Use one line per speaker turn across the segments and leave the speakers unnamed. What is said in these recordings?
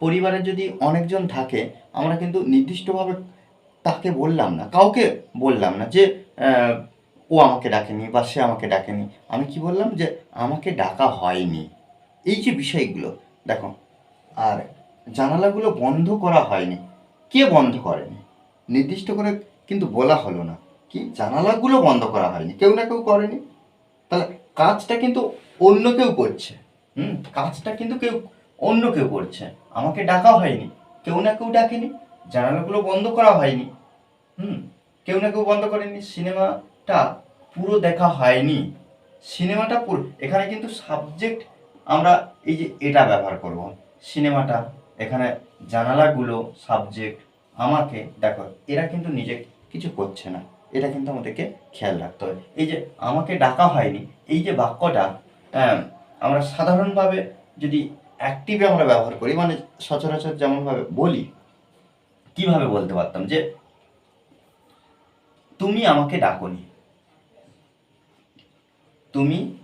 পরিবারে যদি অনেকজন থাকে, আমরা কিন্তু নির্দিষ্টভাবে তাকে বললাম না, কাউকে বললাম না যে ও আমাকে ডাকেনি বা সে আমাকে ডাকেনি। আমি কি বললাম যে, আমাকে ডাকা হয়নি। এই যে বিষয়গুলো, দেখো, আর জানালাগুলো বন্ধ করা হয়নি। কে বন্ধ করেনি? নির্দিষ্ট করে কিন্তু বলা হলো না। কি? জানালাগুলো বন্ধ করা হয়নি। কেউ না কেউ করেনি। তাহলে কাজটা কিন্তু অন্য কেউ করছে। হুম? কাজটা কিন্তু কেউ অন্য কেউ করছে। আমাকে ডাকা হয়নি। কেউ না কেউ ডাকেনি। জানালাগুলো বন্ধ করা হয়নি। হুম, কেউ না কেউ বন্ধ করেনি। সিনেমাটা পুরো দেখা হয়নি। সিনেমাটা পুরো, এখানে কিন্তু সাবজেক্ট আমরা এই যে এটা ব্যবহার করব। সিনেমাটা, এখানে জানালাগুলো সাবজেক্ট আমাকে, দেখো, এরা কিন্তু নিজে কিছু করছে না। এটা কিন্তু আমাদেরকে খেয়াল রাখতে হবে এই যে আমাকে ডাকা হয়নি, এই যে বাক্যটা আমরা সাধারণভাবে যদি অ্যাক্টিভে আমরা ব্যবহার করি মানে সচরাচর যেমনভাবে বলি, কীভাবে বলতে পারতাম যে, তুমি আমাকে ডাকনি। তুমি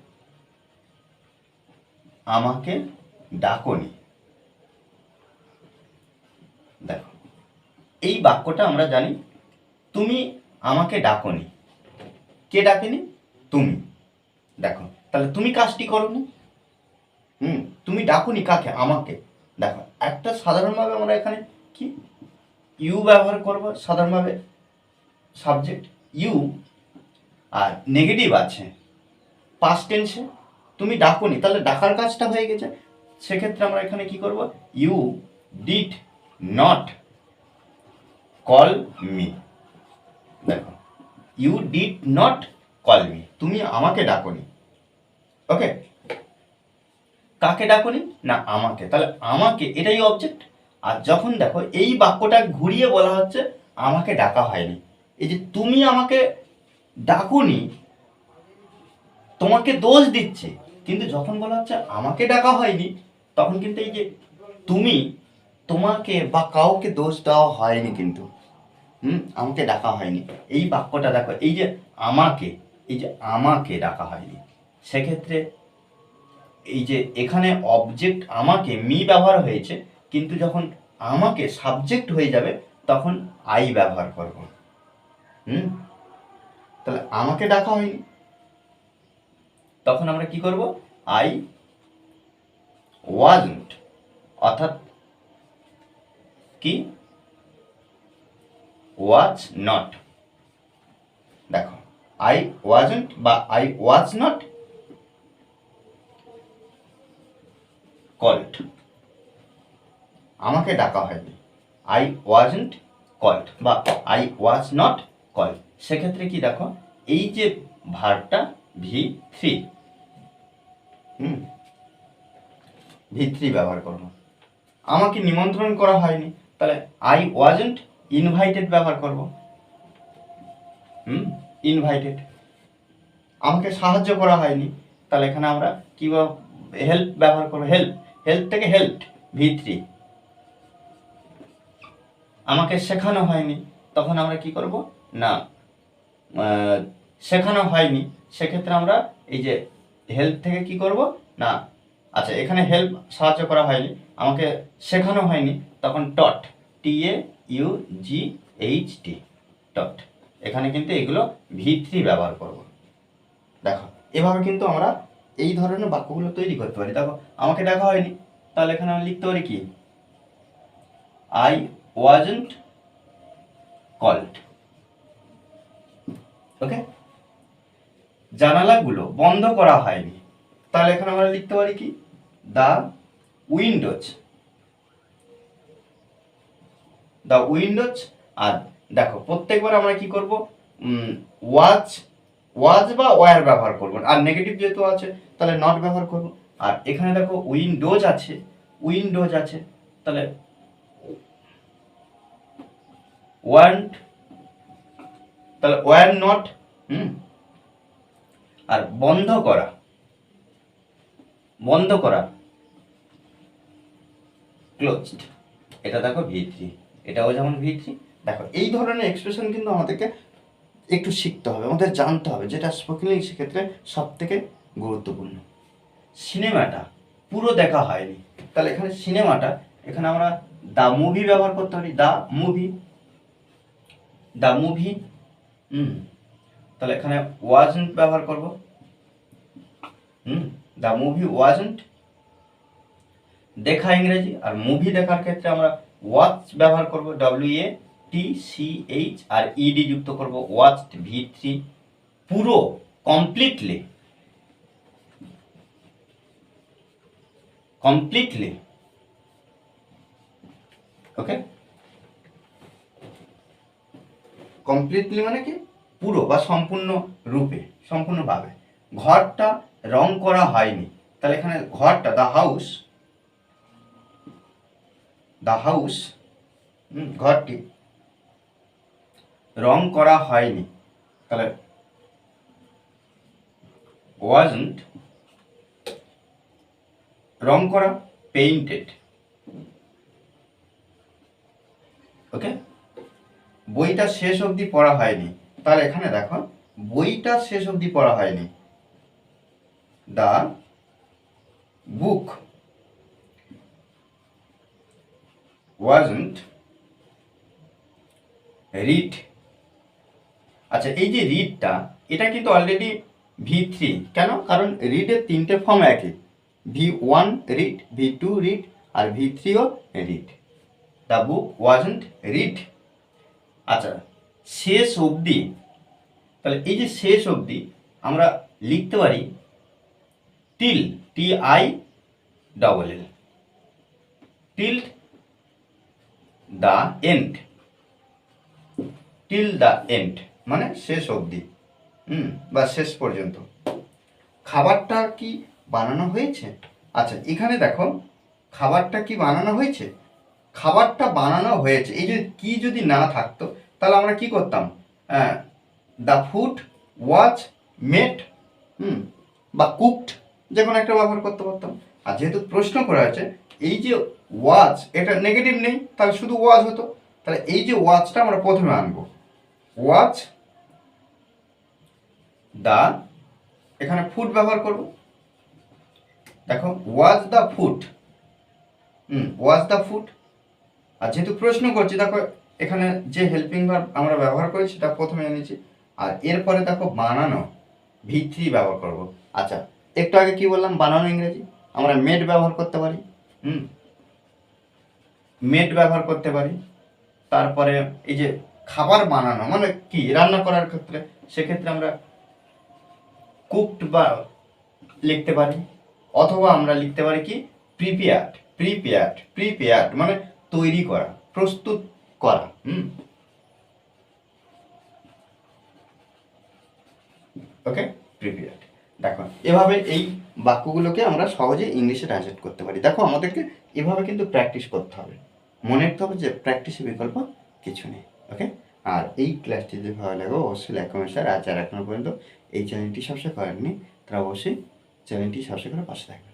আমাকে ডাকনি। দেখো, এই বাক্যটা আমরা জানি, তুমি আমাকে ডাকনি। কে ডাকেনি? তুমি। দেখো, তাহলে তুমি কাজটি করনি। হুম, তুমি ডাকুনি কাকে? আমাকে। দেখো, একটা সাধারণভাবে আমরা এখানে কি? ইউ ব্যবহার করব সাধারণভাবে সাবজেক্ট ইউ আর নেগেটিভ আছে। পাস্ট টেন্সে তুমি ডাকুনি, তাহলে ডাকার কাজটা হয়ে গেছে। সেক্ষেত্রে আমরা এখানে কি করব? You did not call me দেখো you did not call me তুমি আমাকে ডাকনি। ওকে কাকে ডাকনি? না, আমাকে। তাহলে আমাকে এটাই অবজেক্ট আর যখন দেখো এই বাক্যটা ঘুরিয়ে বলা হচ্ছে, আমাকে ডাকা হয়নি। এই যে তুমি আমাকে ডাকুনি, তোমাকে দোষ দিচ্ছে, কিন্তু যখন বলা হচ্ছে আমাকে ডাকা হয়নি, তখন কিন্তু এই যে তুমি তোমাকে বা কাউকে দোষ দেওয়া হয়নি কিন্তু। হুম? আমাকে ডাকা হয়নি। এই বাক্যটা দেখো, এই যে আমাকে, এই যে আমাকে ডাকা হয়নি। সেক্ষেত্রে এই যে এখানে অবজেক্ট আমাকে মি ব্যবহার হয়েছে, কিন্তু যখন আমাকে সাবজেক্ট হয়ে যাবে, তখন আই ব্যবহার করব। হুম? তাহলে আমাকে ডাকা হয়নি। তখন আমরা কি করব? আই ওয়াজন্ট অর্থাৎ কি? ওয়াজ নট দেখো আই ওয়াজন্ট বা আই ওয়াজ নট কল্ড আমাকে ডাকা হয়নি। আই ওয়াজন্ট কল্ড বা আই ওয়াজ নট কল্ড সেক্ষেত্রে কি দেখো, এই যে ভারটা ভি থ্রি ভি থ্রি ব্যবহার করব। আমাকে নিমন্ত্রণ করা হয়নি, তাহলে আই ওয়াজন্ট ইনভাইটেড ব্যবহার করব। হুম ইনভাইটেড আমাকে সাহায্য করা হয়নি, তাহলে এখানে আমরা কি হেল্প ব্যবহার করব? হেল্প হেল্প থেকে হেল্প ভি থ্রি আমাকে শেখানো হয়নি, তখন আমরা কি করব? না শেখানো হয়নি। সেক্ষেত্রে আমরা এই যে হেল্প থেকে কি করব? না। আচ্ছা এখানে হেল্প সাহায্য করা হয়নি, আমাকে শেখানো হয়নি, তখন টট টি এ ইউ জি এইচ টি টট এখানে কিন্তু এগুলো ভি থ্রি ব্যবহার করব। দেখো, এভাবে কিন্তু আমরা এই ধরনের বাক্যগুলো তৈরি করতে পারি। দেখো আমাকে দেখা হয়নি। তাহলে এখানে আমি লিখতে পারি কি? আই ওয়াজন্ট কল্ড ওকে জানালাগুলো বন্ধ করা হয়নি। তাহলে এখানে আমরা লিখতে পারি কি? দ্য উইন্ডোজ দ্য উইন্ডোজ আর দেখো, প্রত্যেকবার আমরা কি করব? ওয়াচ ওয়াজ বা ওয়ার ব্যবহার করব। আর নেগেটিভ যেহেতু আছে, তাহলে নট ব্যবহার করব। আর এখানে দেখো উইন্ডোজ আছে উইন্ডোজ আছে, তাহলে ওয়ান্ট তাহলে ওয়ার নট হুম, আর বন্ধ করা বন্ধ করা ক্লোজড এটা দেখো ভি থ্রি এটাও যেমন ভি থ্রি দেখো এই ধরনের এক্সপ্রেশন কিন্তু আমাদেরকে একটু শিখতে হবে, আমাদের জানতে হবে যেটা স্পোকেন ইংলিশ ক্ষেত্রে সব থেকে গুরুত্বপূর্ণ। সিনেমাটা পুরো দেখা হয়নি। তাহলে এখানে সিনেমাটা, এখানে আমরা দ্য মুভি ব্যবহার করতে পারি দ্য মুভি। দ্য মুভি, হুম, তাহলে এখানে ওয়াজন্ট ব্যবহার করব। Hmm the movie wasn't. দেখা ইংরেজি আর মুভি দেখার ক্ষেত্রে আমরা ওয়াচ ব্যবহার করব W A T C H R E D যুক্ত করব ওয়াচ ভি থ্রি পুরো কমপ্লিটলি কমপ্লিটলি ওকে কমপ্লিটলি মানে কি? পুরো বা সম্পূর্ণ রূপে সম্পূর্ণভাবে ঘরটা রং করা হয়নি। তাহলে এখানে ঘরটা দ্য হাউস দ্য হাউস ঘরটি রং করা হয়নি। তাহলে ওয়াজন্ট রং করা পেইন্টেড ওকে বইটা শেষ অবধি পড়া হয়নি। তাহলে এখানে দেখো, বইটা শেষ অবধি পড়া হয়নি। দ্য বুক wasn't রিড আচ্ছা এই যে রিডটা এটা কিন্তু অলরেডি ভি থ্রি কেন? কারণ রিডের তিনটে ফর্ম একই। V one read V two read R V থ্রিও read the book wasn't read আচ্ছা শেষ অবধি, তাহলে এই যে শেষ অবধি আমরা লিখতে পারি till T I double L till the end till the end মানে শেষ অবধি, হুম, বা শেষ পর্যন্ত। খাবারটা কি বানানো হয়েছে? আচ্ছা এখানে দেখো, খাবারটা কি বানানো হয়েছে? খাবারটা বানানো হয়েছে। এই যে কি যদি না থাকতো, তাহলে আমরা কি করতাম? দ্য ফুড ওয়াচ মেট হুম, বা কুকড যে কোনো একটা ব্যবহার করতে পারতাম। আর যেহেতু প্রশ্ন করা হয়েছে, এই যে ওয়াচ এটা নেগেটিভ নেই, তাহলে শুধু ওয়াচ হতো। তাহলে এই যে ওয়াচটা আমরা প্রথমে আনব। ওয়াচ দা, এখানে ফুড ব্যবহার করব। দেখো was the food hmm was the food আর যেহেতু প্রশ্ন করছি, দেখো, এখানে যে হেল্পিং ভার্ব আমরা ব্যবহার করি, সেটা প্রথমে এনেছি। আর এরপরে দেখো, বানানো ভি ব্যবহার করব। আচ্ছা একটু আগে কি বললাম? বানানো ইংরেজি? আমরা মেড ব্যবহার করতে পারি। হুম মেড ব্যবহার করতে পারি। তারপরে এই যে খাবার বানানো মানে কি, রান্না করার ক্ষেত্রে, সেক্ষেত্রে আমরা কুকড বা লিখতে পারি, অথবা আমরা লিখতে পারি কি প্রিপেয়ার্ড প্রিপেয়ার্ড প্রিপেয়ার্ড মানে তৈরি করা, প্রস্তুত করা, হুম? ওকে প্রিপেয়ার্ড দেখো, এভাবে এই বাক্যগুলোকে আমরা সহজে ইংলিশে ট্রান্সলেট করতে পারি। দেখো, আমাদেরকে এভাবে কিন্তু প্র্যাকটিস করতে হবে। মনে রাখতে হবে যে প্র্যাকটিসের বিকল্প কিছু নেই ওকে আর এই ক্লাসটি যদি ভালো লাগে, অবশ্যই লাইক কমেন্ট আর এখনও পর্যন্ত এই চ্যানেলটি সাবস্ক্রাইব করেননি তারা অবশ্যই চ্যানেলটি সাবস্ক্রাইব করে পাশে থাকবে